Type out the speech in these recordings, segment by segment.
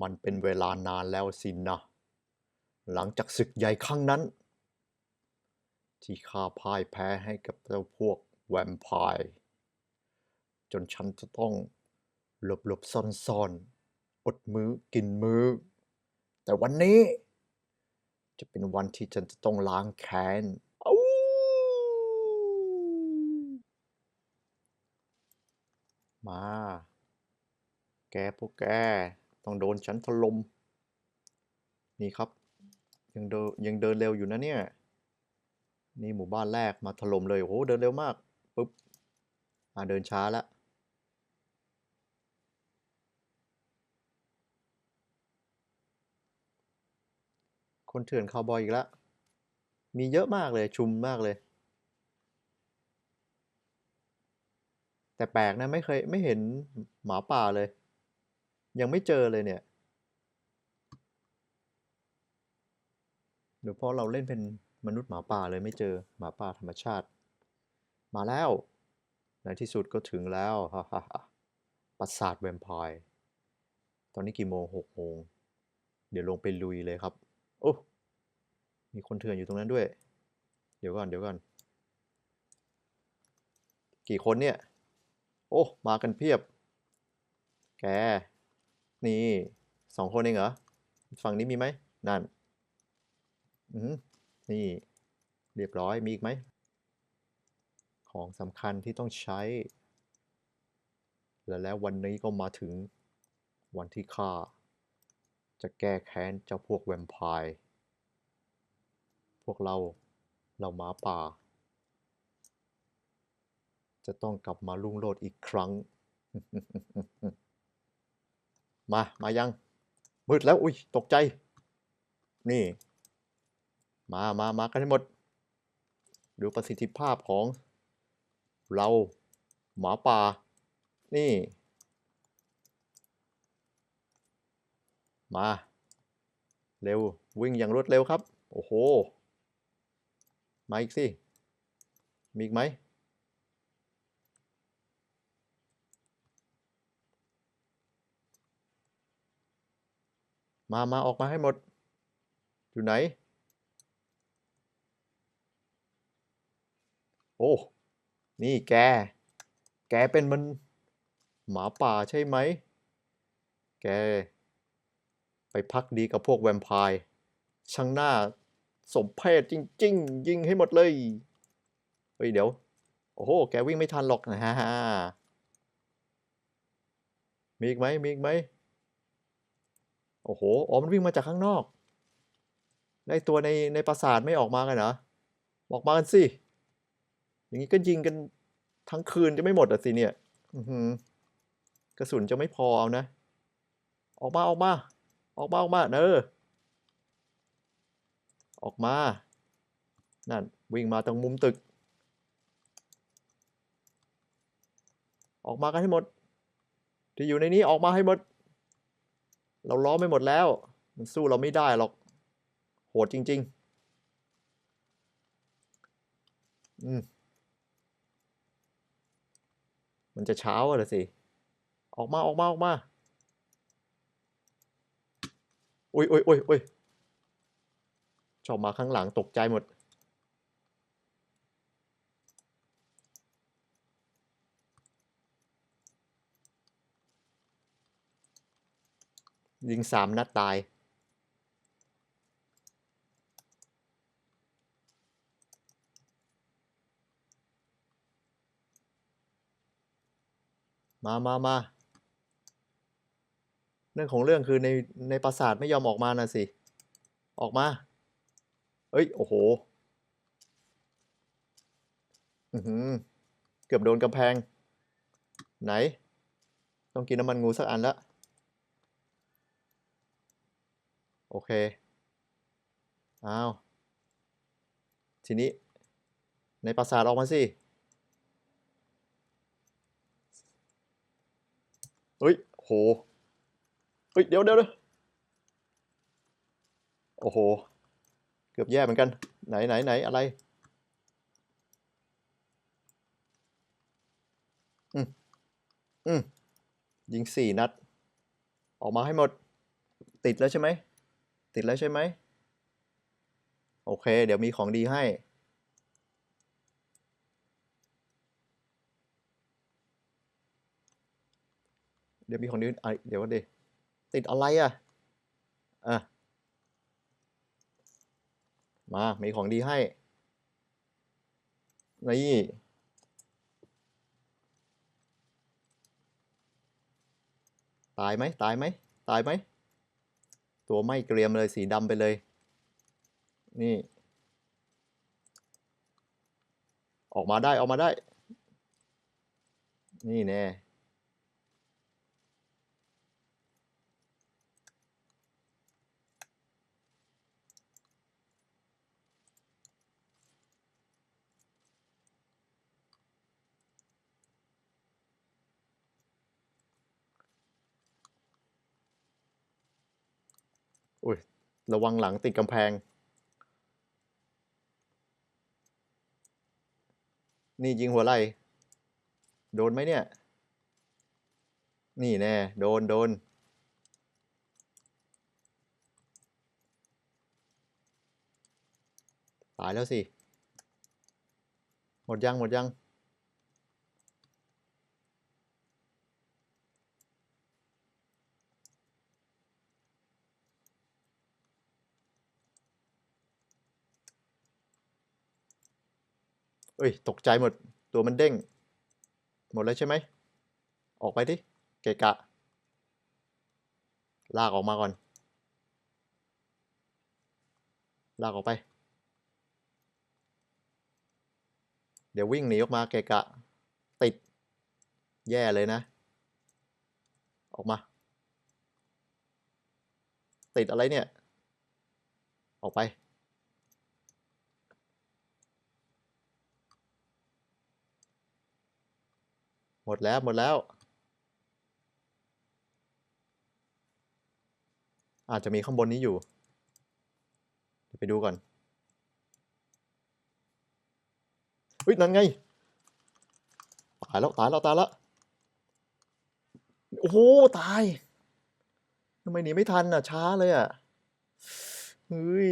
มันเป็นเวลานานแล้วสินะ หลังจากศึกใหญ่ครั้งนั้น ที่ข้าพ่ายแพ้ให้กับเจ้าพวกแวมไพร์จนฉันจะต้องหลบหลบซ่อนซ่อนๆอดมื้อกินมื้อ แต่วันนี้ จะเป็นวันที่ฉันจะต้องล้างแค้นมา แกพวกแก ต้องโดนฉันถล่มนี่ครับ ยังเดินยังเดินเร็วอยู่นะเนี่ย นี่หมู่บ้านแรกมาถล่มเลยโอ้โหเดินเร็วมากปุ๊บอ่าเดินช้าล้วคนเถื่อนคาวบอยอีกแล้วมีเยอะมากเลยชุมมากเลย แต่แปลกนะไม่เคยไม่เห็นหมาป่าเลย ยังไม่เจอเลยเนี่ยหรือเพราะเราเล่นเป็นมนุษย์หมาป่าเลยไม่เจอหมาป่าธรรมชาติ มาแล้วในที่สุดก็ถึงแล้วฮ่าฮ่าฮ่าปราสาทแวมไพร์ตอนนี้กี่โมงหกโมงเดี๋ยวลงไปลุยเลยครับ โอ้มีคนเถื่อนอยู่ตรงนั้นด้วย เดี๋ยวก่อนเดี๋ยวก่อนกี่คนเนี่ย โอ้ มากันเพียบ แก นี่สองคนเองเหรอ ฝั่งนี้มีไหมนั่นอืมนี่ เรียบร้อยมีอีกไหม ของสำคัญที่ต้องใช้ และแล้ววันนี้ก็มาถึงวันที่ข้าจะแก้แค้นเจ้าพวกแวมไพร์พวกเราเราหมาป่า จะต้องกลับมาลุ่งโลดอีกครั้ง มา มายัง มืดแล้ว อุ้ย ตกใจ นี่ มา มา มากันให้หมด ดูประสิทธิภาพของ เรา หมาป่า นี่ มา เร็ว วิ่งอย่างรวดเร็วครับ โอ้โห มาอีกสิ มีอีกไหม มามาออกมาให้หมด อยู่ไหน โอ้ นี่แก แกเป็นมัน หมาป่าใช่ไหม แก ไปพักดีกับพวกแวมไพร์ ช่างหน้าสมเพศจริง ๆ ยิงให้หมดเลย เฮ้ย เดี๋ยว โอ้โห แกวิ่งไม่ทันหรอกนะฮะมีอีกไหมมีอีกไหม โอ้โห อ๋อ มันวิ่งมาจากข้างนอกได้ตัวในในปราสาทไม่ออกมากันเหรอออกมากันสิ อย่างนี้ก็ยิงกันทั้งคืนจะไม่หมดอะสิเนี่ยออืกระสุนจะไม่พอเอานะ ออกมาออกมา ออกมาออกมาเออออกมา นั่น วิ่งมาตรงมุมตึก ออกมากันให้หมด ที่อยู่ในนี้ออกมาให้หมด เราล้อมไม่หมดแล้ว มันสู้เราไม่ได้หรอก โหดจริง ๆ อืม มันจะเช้าอะสิ ออกมาออกมาออกมาอุ้ยอุ้ยอุ้ยอุ้ยชอบมาข้างหลังตกใจหมด ยิงสามนัดตาย มามามาเรื่องของเรื่องคือในในปราสาทไม่ยอมออกมานะสิ ออกมา เอ้ย โอ้โห อือหือ เกือบโดนกำแพง ไหน ต้องกินน้ำมันงูสักอันละ โอเคอ้าวทีนี้ในปราสาทออกมาสิเฮ้ยโหเฮ้ยเดี๋ยวเดี๋ยวเดี๋ยวโอ้โห เกือบแย่เหมือนกัน ไหนไหนไหนอะไรอืมอืมยิงสี่นัด ออกมาให้หมด ติดแล้วใช่ไหม ติดแล้วใช่ไหม โอเค เดี๋ยวมีของดีให้ เดี๋ยวมีของดีอะเดี๋ยวก่อนดิติดอะไรอะ อะ มา มีของดีให้ นี่ตายไหมตายไหมตายไหม ตัวไม่เกรียมเลยสีดำไปเลย นี่ ออกมาได้ออกมาได้ นี่แน่ อุ้ย ระวังหลังติดกำแพง นี่ยิงหัวไหล่โดนไหมเนี่ย นี่แน่ โดนโดนตายแล้วสิ หมดยัง หมดยัง เอ้ย ตกใจหมด ตัวมันเด้ง หมดแล้วใช่ไหม ออกไปดิ เกะกะ ลากออกมาก่อน ลากออกไป เดี๋ยววิ่งหนีออกมาเกะกะ ติด แย่เลยนะ ออกมา ติดอะไรเนี่ย ออกไป หมดแล้วหมดแล้ว อาจจะมีข้างบนนี้อยู่ เดี๋ยวไปดูก่อนเฮ้ยนั่นไง ตายแล้วตายแล้วตายแล้วโอ้โหตายทำไมหนีไม่ทันอะช้าเลยอะเฮ้ย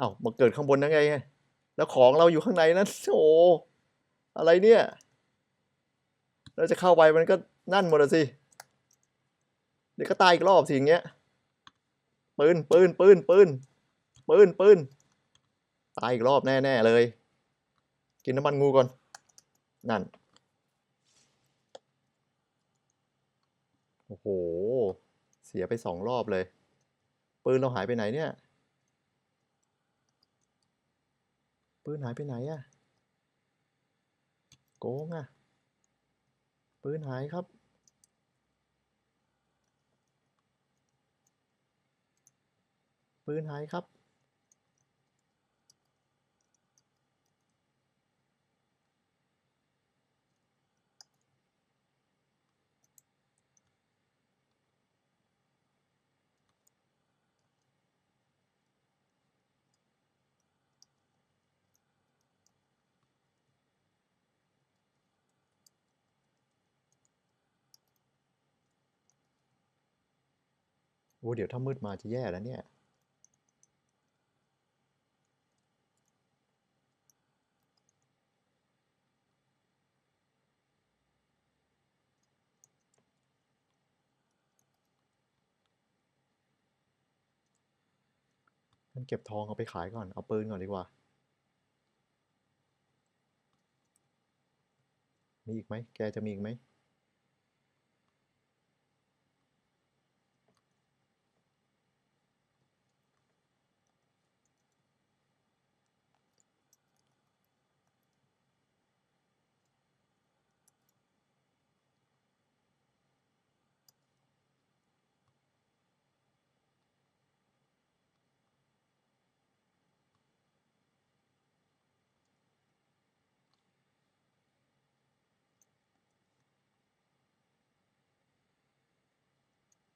อ้าวมาเกิดข้างบนยังไงไง แล้วของเราอยู่ข้างในนั้นโอ้อะไรเนี่ยเราจะเข้าไปมันก็นั่นหมดสิเดี๋ยวก็ตายอีกรอบสิอย่างเงี้ยปืนปืนปืนปืนปืนปืนตายอีกรอบแน่ๆเลย กินน้ำมันงูก่อน นั่น โอ้โห เสียไปสองรอบเลย ปืนเราหายไปไหนเนี่ย ปืนหายไปไหนอะโกงอะปืนหายครับ ปืนหายครับ โอ้เดี๋ยวถ้ามืดมาจะแย่แล้วเนี่ย งั้นเก็บทองเอาไปขายก่อน เอาปืนก่อนดีกว่า มีอีกไหม แกจะมีอีกไหม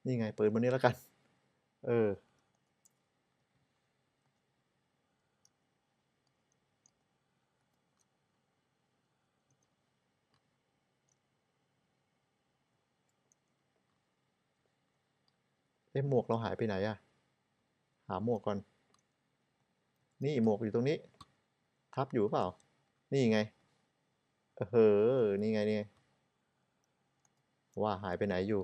นี่ไง เปิดบนนี้แล้วกัน เออ เอ๊หมวกเราหายไปไหนอะหาหมวกก่อน นี่หมวกอยู่ตรงนี้ ทับอยู่เปล่า นี่ไง เออ นี่ไงนี่ไว่าหายไปไหนอยู่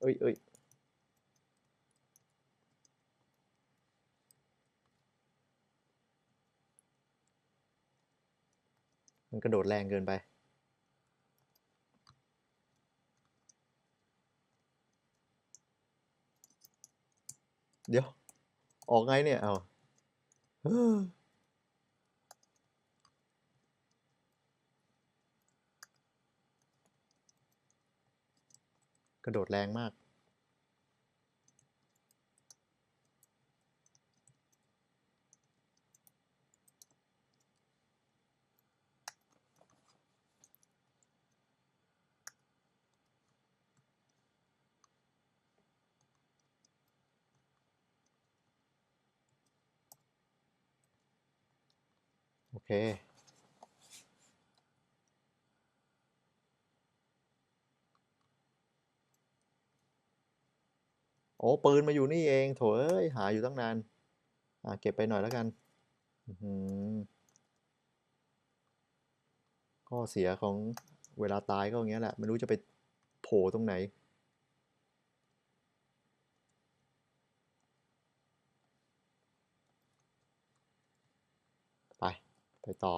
เอ้ยเอ้ยมันกระโดดแรงเกินไป เดี๋ยว ออกไงเนี่ย เอาเฮ้อก ระโดดแรงมาก โอเค โอ้ปืนมาอยู่นี่เองโถเอ้ยหาอยู่ตั้งนานอ่าเก็บไปหน่อยแล้วกันอือหือข้อเสียของเวลาตายก็อย่างเงี้ยแหละ ไม่รู้จะไปโผล่ตรงไหน ไป ไปต่อ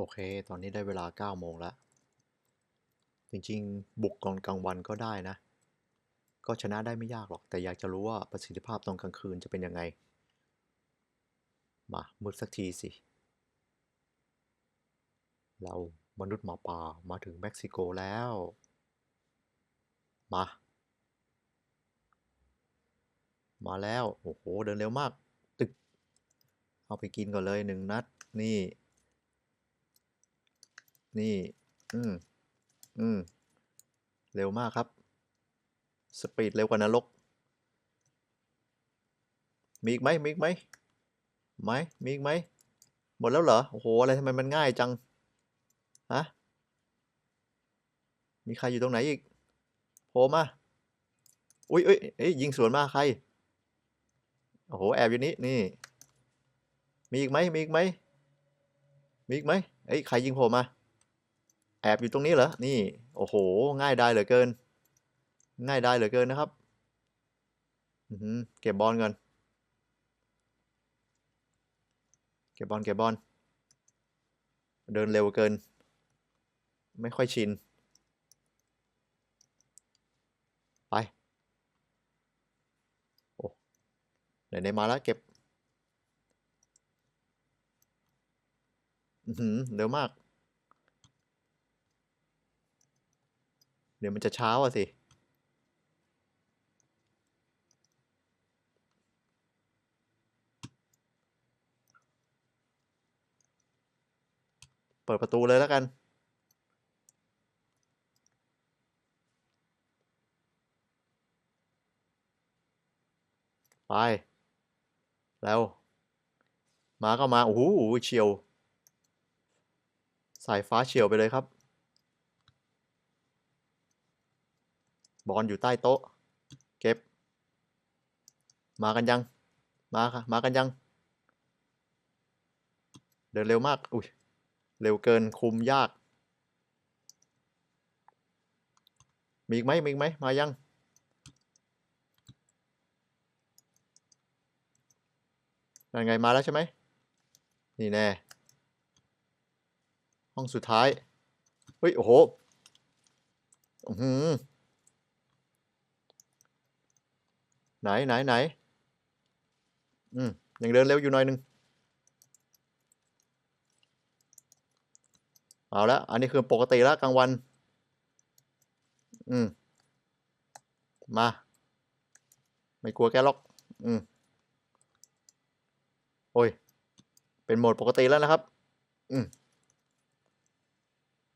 โอเค ตอนนี้ได้เวลา 9 โมงแล้ว จริงๆ บุกตอนกลางวันก็ได้นะ ก็ชนะได้ไม่ยากหรอก แต่อยากจะรู้ว่าประสิทธิภาพตอนกลางคืนจะเป็นยังไง มา มืดสักทีสิ เรามนุษย์หมาป่ามาถึงเม็กซิโกแล้ว มา มาแล้ว โอ้โห เดินเร็วมาก ตึก เอาไปกินก่อนเลยหนึ่งนัด นี่ นี่ อืม อืม เร็วมากครับ สปีดเร็วกว่านรก มีอีกไหม มีอีกไหม ไหม มีอีกไหม หมดแล้วเหรอ โอ้โห อะไรทำไมมันง่ายจัง ฮะ มีใครอยู่ตรงไหนอีกโผล่มาอุ้ยเอ้ยเอ้ยยิงสวนมาใคร โอ้โห แอบอยู่นี่นี่ มีอีกไหม มีอีกไหม มีอีกไหมเอ้ย ใครยิงโผล่มา แอบอยู่ตรงนี้เหรอ นี่ โอ้โห ง่ายได้เหลือเกิน ง่ายได้เหลือเกินนะครับอือเก็บบอลก่อน เก็บบอลเก็บบอล เดินเร็วเกิน ไม่ค่อยชิน ไป โอ้ไหนๆมาแล้วเก็บอือหือเร็วมาก เดี๋ยวมันจะเช้าอะสิ เปิดประตูเลยแล้วกัน ไป แล้ว มาก็มา โอ้โหเฉียว สายฟ้าเฉียวไปเลยครับ บอลอยู่ใต้โต๊ะ เก็บ มากันยัง มาค่ะ มากันยัง เดินเร็วมาก อุ้ย เร็วเกินคุมยาก มีอีกไหมมีอีกไหม มายัง นั่นไงมาแล้วใช่ไหม นี่แน่ ห้องสุดท้าย เฮ้ย โอ้โห อือหือ ไหนไหนไหน อืมยังเดินเร็วอยู่หน่อยหนึง เอาละอันนี้คือปกติแล้วกลางวัน อืม มา ไม่กลัวแกหรอก อืม โอ้ย เป็นโหมดปกติแล้วนะครับ อืม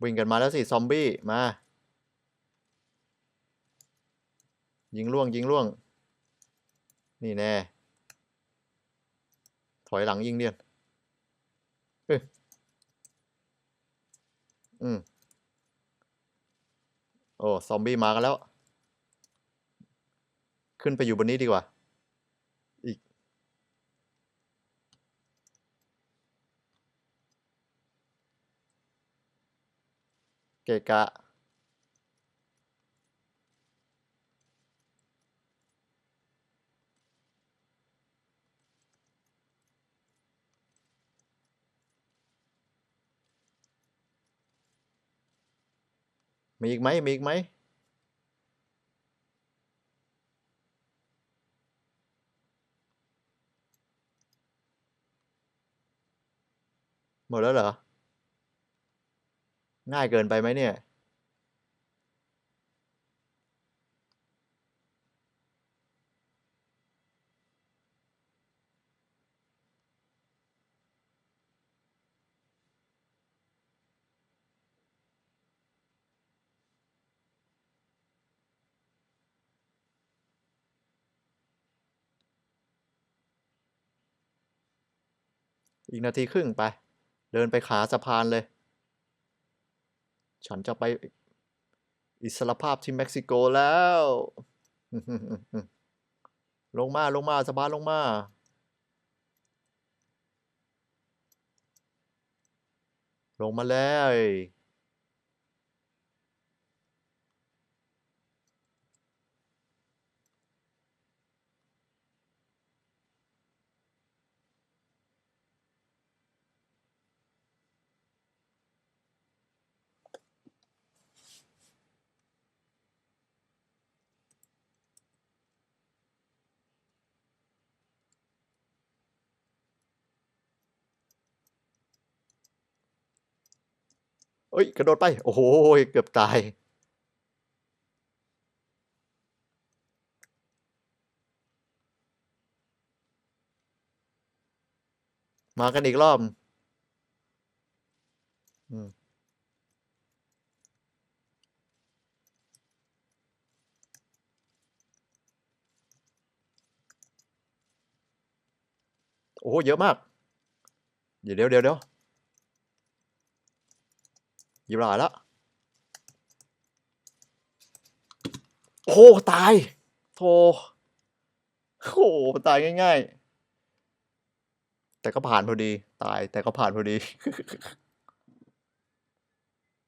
วิ่งกันมาแล้วสิ ซอมบี้ มา ยิงล่วงยิงล่วง นี่แน่ ถอยหลังยิงเดียนเอ้ยอืม โอ้ ซอมบี้มากันแล้ว ขึ้นไปอยู่บนนี้ดีกว่า อีก เกะกะ มีอีกไหมมีอีกไหมหมดแล้วเหรอ ง่ายเกินไปไหมเนี่ย อีกนาทีครึ่งไป เดินไปขาสะพานเลย ฉันจะไปอิสรภาพที่เม็กซิโกแล้ว ลงมาลงมาสะพานลงมาลงมาแล้ว เอ้ย กระโดดไป โอ้โห เกือบตาย มากันอีกรอบอืมโอ้โห เยอะมาก เดี๋ยวเดี๋ยวเดี๋ยว ยิบหลายแล้วโอ้ตายโธ่โอ้ตายง่าย ๆ แต่ก็ผ่านพอดี ตายแต่ก็ผ่านพอดี